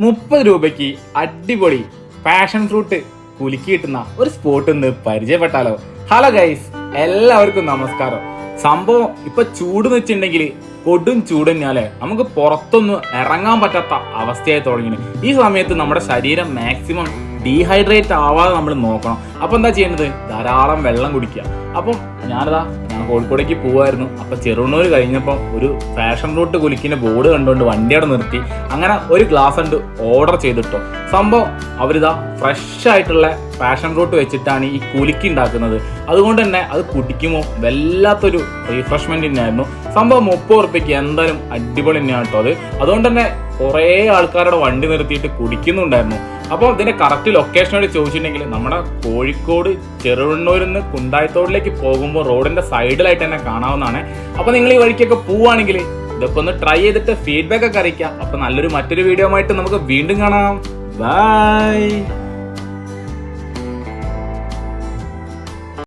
മുപ്പത് രൂപയ്ക്ക് അടിപൊളി പാഷൻ ഫ്രൂട്ട് കുലുക്കി കിട്ടുന്ന ഒരു സ്പോട്ട് ഒന്ന് പരിചയപ്പെട്ടാലോ. ഹലോ ഗൈസ് എല്ലാവർക്കും നമസ്കാരം. സംഭവം ഇപ്പൊ ചൂട് വെച്ചിട്ടുണ്ടെങ്കിൽ കൊടും ചൂട് തന്നെയാലേ നമുക്ക് പുറത്തൊന്നും ഇറങ്ങാൻ പറ്റാത്ത അവസ്ഥയായി തുടങ്ങി ഈ സമയത്ത് നമ്മുടെ ശരീരം മാക്സിമം ഡീഹൈഡ്രേറ്റ് ആവാതെ നമ്മൾ നോക്കണം. അപ്പൊ എന്താ ചെയ്യേണ്ടത്? ധാരാളം വെള്ളം കുടിക്കുക. അപ്പം ഞാനിതാ ഞാൻ കോഴിക്കോടേക്ക് പോവായിരുന്നു. അപ്പൊ ചെറുണ്ണൂർ കഴിഞ്ഞപ്പോൾ ഒരു ഫാഷൻ റൂട്ട് കുലിക്കിന്റെ ബോർഡ് കണ്ടുകൊണ്ട് വണ്ടി അവിടെ നിർത്തി. അങ്ങനെ ഒരു ഗ്ലാസ് ഉണ്ട് ഓർഡർ ചെയ്തിട്ടോ. സംഭവം അവരിതാ ഫ്രഷ് ആയിട്ടുള്ള ഫാഷൻ റൂട്ട് വെച്ചിട്ടാണ് ഈ കുലുക്കി ഉണ്ടാക്കുന്നത്. അതുകൊണ്ട് തന്നെ അത് കുടിക്കുമോ? വല്ലാത്തൊരു റീഫ്രഷ്മെന്റ് തന്നെയായിരുന്നു. സംഭവം മുപ്പത് ഉറുപ്പ്യക്ക് എന്തായാലും അടിപൊളി തന്നെയാണ് കേട്ടോ അത്. അതുകൊണ്ട് തന്നെ കുറേ ആൾക്കാരുടെ വണ്ടി നിർത്തിയിട്ട് കുടിക്കുന്നുണ്ടായിരുന്നു. അപ്പോൾ ഇതിന്റെ കറക്റ്റ് ലൊക്കേഷനോട് ചോദിച്ചിട്ടുണ്ടെങ്കിൽ നമ്മുടെ കോഴിക്കോട് ചെറുവണ്ണൂരിൽ നിന്ന് കുണ്ടായത്തോടിലേക്ക് പോകുമ്പോൾ റോഡിന്റെ സൈഡിലായിട്ട് തന്നെ കാണാവുന്നതാണ്. അപ്പോൾ നിങ്ങൾ ഈ വഴിക്കൊക്കെ പോവുകയാണെങ്കിൽ ഇതൊക്കെ ഒന്ന് ട്രൈ ചെയ്തിട്ട് ഫീഡ്ബാക്ക് ഒക്കെ അറിയിക്കാം അപ്പോൾ നല്ലൊരു മറ്റൊരു വീഡിയോ ആയിട്ട് നമുക്ക് വീണ്ടും കാണാം. ബൈ